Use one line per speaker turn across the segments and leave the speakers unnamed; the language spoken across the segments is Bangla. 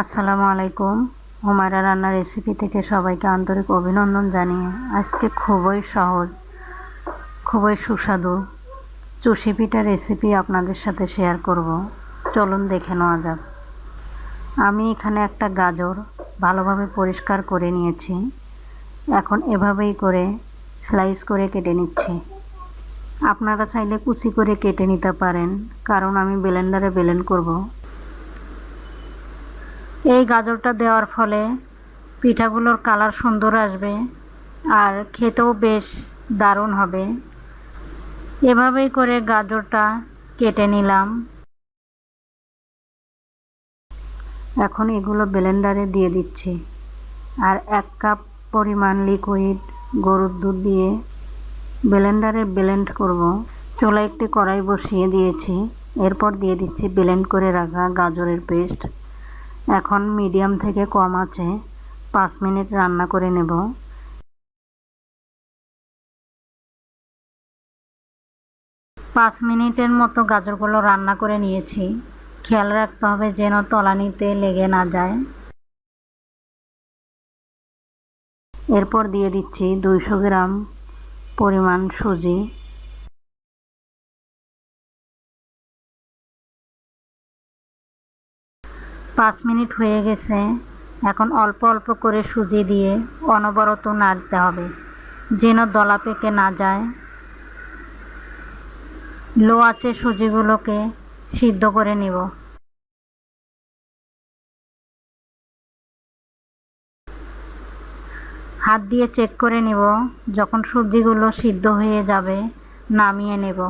আসসালামু আলাইকুম। হুমায়রা রান্নার রেসিপি থেকে সবাইকে আন্তরিক অভিনন্দন জানিয়ে আজকে খুবই সহজ, খুবই সুস্বাদু, চুষি পিঠা রেসিপি আপনাদের সাথে শেয়ার করব। চলুন দেখে নেওয়া যাক। আমি এখানে একটা গাজর ভালোভাবে পরিষ্কার করে নিয়েছি। এখন এভাবেই করে স্লাইস করে কেটে নিচ্ছি। আপনারা চাইলে কুচি করে কেটে নিতে পারেন, কারণ আমি ব্লেন্ডারে ব্লেন্ড করব। এই গাজরটা দেওয়ার ফলে পিঠাগুলোর কালার সুন্দর আসবে আর খেতেও বেশ দারুণ হবে। এভাবেই করে গাজরটা কেটে নিলাম। এখন এগুলো ব্লেন্ডারে দিয়ে দিচ্ছি। আর এক কাপ পরিমাণ লিকুইড গরুর দুধ দিয়ে ব্লেন্ডারে ব্লেন্ড করব। চুলায় একটি কড়াই বসিয়ে দিয়েছি। এরপর দিয়ে দিচ্ছি ব্লেন্ড করে রাখা গাজরের পেস্ট এখন মিডিয়াম থেকে কম আছে। পাঁচ মিনিট রান্না করে নেব। পাঁচ মিনিটের মতো গাজরগুলো রান্না করে নিয়েছি। খেয়াল রাখতে হবে যেন তলানিতে লেগে না যায়। এরপর দিয়ে দিচ্ছি দুইশো গ্রাম পরিমাণ সুজি। পাঁচ মিনিট হয়ে গেছে। এখন অল্প অল্প করে সুজি দিয়ে অনবরত নাড়তে হবে, যেন দলা পেকে না যায়। লো আছে সুজিগুলোকে সিদ্ধ করে নিব। হাত দিয়ে চেক করে নিব, যখন সুজিগুলো সিদ্ধ হয়ে যাবে, নামিয়ে নেব।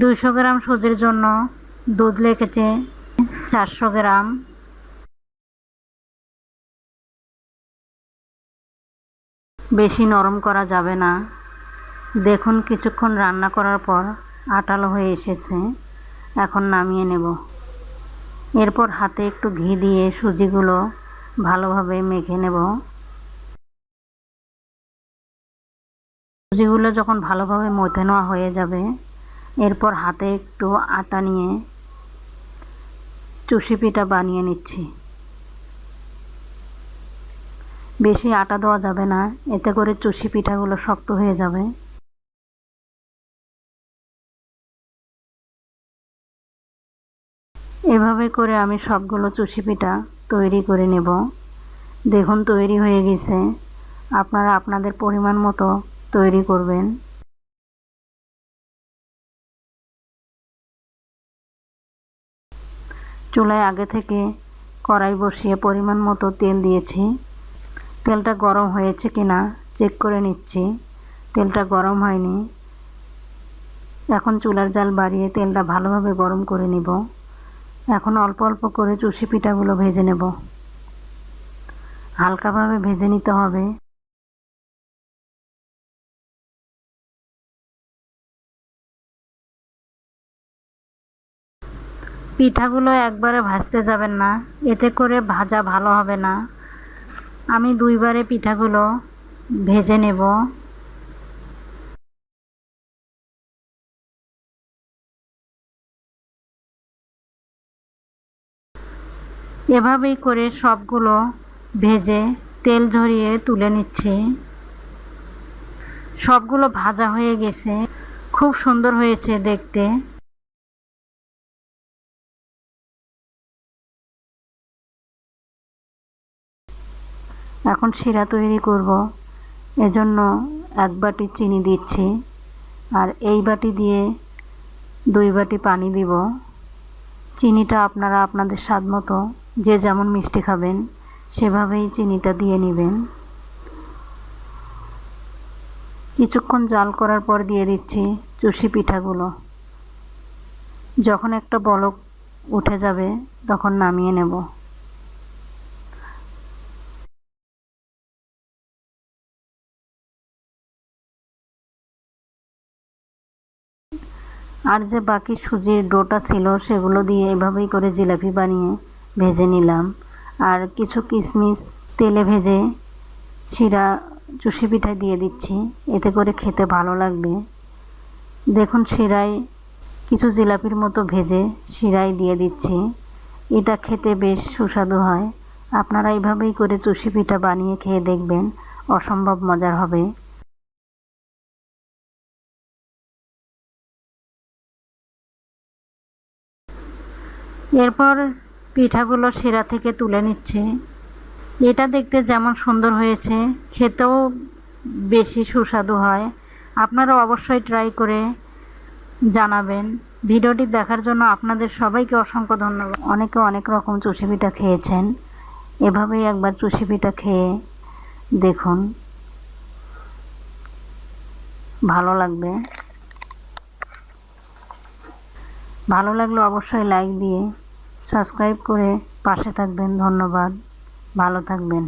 দুইশো গ্রাম সুজির জন্য দুধ লেগেছে চারশো গ্রাম। বেশি নরম করা যাবে না। দেখুন, কিছুক্ষণ রান্না করার পর আটালো হয়ে এসেছে। এখন নামিয়ে নেব। এরপর হাতে একটু ঘি দিয়ে সুজিগুলো ভালোভাবে মেখে নেব। সুজিগুলো যখন ভালোভাবে মথে নেওয়া হয়ে যাবে, এরপর হাতে একটু আটা নিয়ে চুষি পিঠা বানিয়ে নিচ্ছি। বেশি আটা দেওয়া যাবে না, এতে করে চুষি পিঠাগুলো শক্ত হয়ে যাবে। এভাবে করে আমি সবগুলো চুষি পিঠা তৈরি করে নেব। দেখুন, তৈরি হয়ে গেছে। আপনারা আপনাদের পরিমাণ মতো তৈরি করবেন। চুলায় আগে থেকে কড়াই বসিয়ে পরিমাণ মতো তেল দিয়েছি। তেলটা গরম হয়েছে কিনা চেক করে নিচ্ছি। তেলটা গরম হয়নি। এখন চুলার জাল বাড়িয়ে তেলটা ভালোভাবে গরম করে নিব। এখন অল্প অল্প করে চুষি পিঠাগুলো ভেজে নেব। হালকাভাবে ভেজে নিতে হবে। পিঠাগুলো একবারে ভাজতে যাবেন না। এতে করে ভাজা ভালো হবে না। আমি দুইবারে পিঠাগুলো ভেজে নেব। এভাবেই করে সবগুলো ভেজে তেল ঝরিয়ে তুলে নিচ্ছি। সবগুলো ভাজা হয়ে গেছে। খুব সুন্দর হয়েছে দেখতে। এখন শিরা তৈরি করব। এজন্য এক বাটি চিনি দিচ্ছি আর এই বাটি দিয়ে দুই বাটি পানি দিব। চিনিটা আপনারা আপনাদের স্বাদ মতো যে যেমন মিষ্টি খাবেন, সেভাবেই চিনিটা দিয়ে নেবেন। কিছুক্ষণ জাল করার পর দিয়ে দিচ্ছি চুষি পিঠাগুলো। যখন একটা বলক উঠে যাবে, তখন নামিয়ে নেব। আর যে বাকি সুজির ডোটা ছিল সেগুলো দিয়ে এভাবেই করে জিলাপি বানিয়ে ভেজে নিলাম। আর কিছু কিশমিশ তেলে ভেজে শিরা চুষি পিঠায় দিয়ে দিচ্ছি, এতে করে খেতে ভালো লাগবে। দেখুন, শিরায় কিছু জিলাপির মতো ভেজে শিরায় দিয়ে দিচ্ছি। এটা খেতে বেশ সুস্বাদু হয়। আপনারা এইভাবেই করে চুষি পিঠা বানিয়ে খেয়ে দেখবেন, অসম্ভব মজার হবে। এরপর পিঠাগুলো শিরা থেকে তুলে নিচ্ছে। এটা দেখতে যেমন সুন্দর হয়েছে, খেতেও বেশি সুস্বাদু হয়। আপনারা অবশ্যই ট্রাই করে জানাবেন। ভিডিওটি দেখার জন্য আপনাদের সবাইকে অসংখ্য ধন্যবাদ। অনেকে অনেক রকম চুষি পিঠা খেয়েছেন। এভাবেই একবার চুষি পিঠা খেয়ে দেখুন। ভালো লাগবে। ভালো লাগলে অবশ্যই লাইক দিয়ে সাবস্ক্রাইব করে পাশে থাকবেন ধন্যবাদ। ভালো থাকবেন।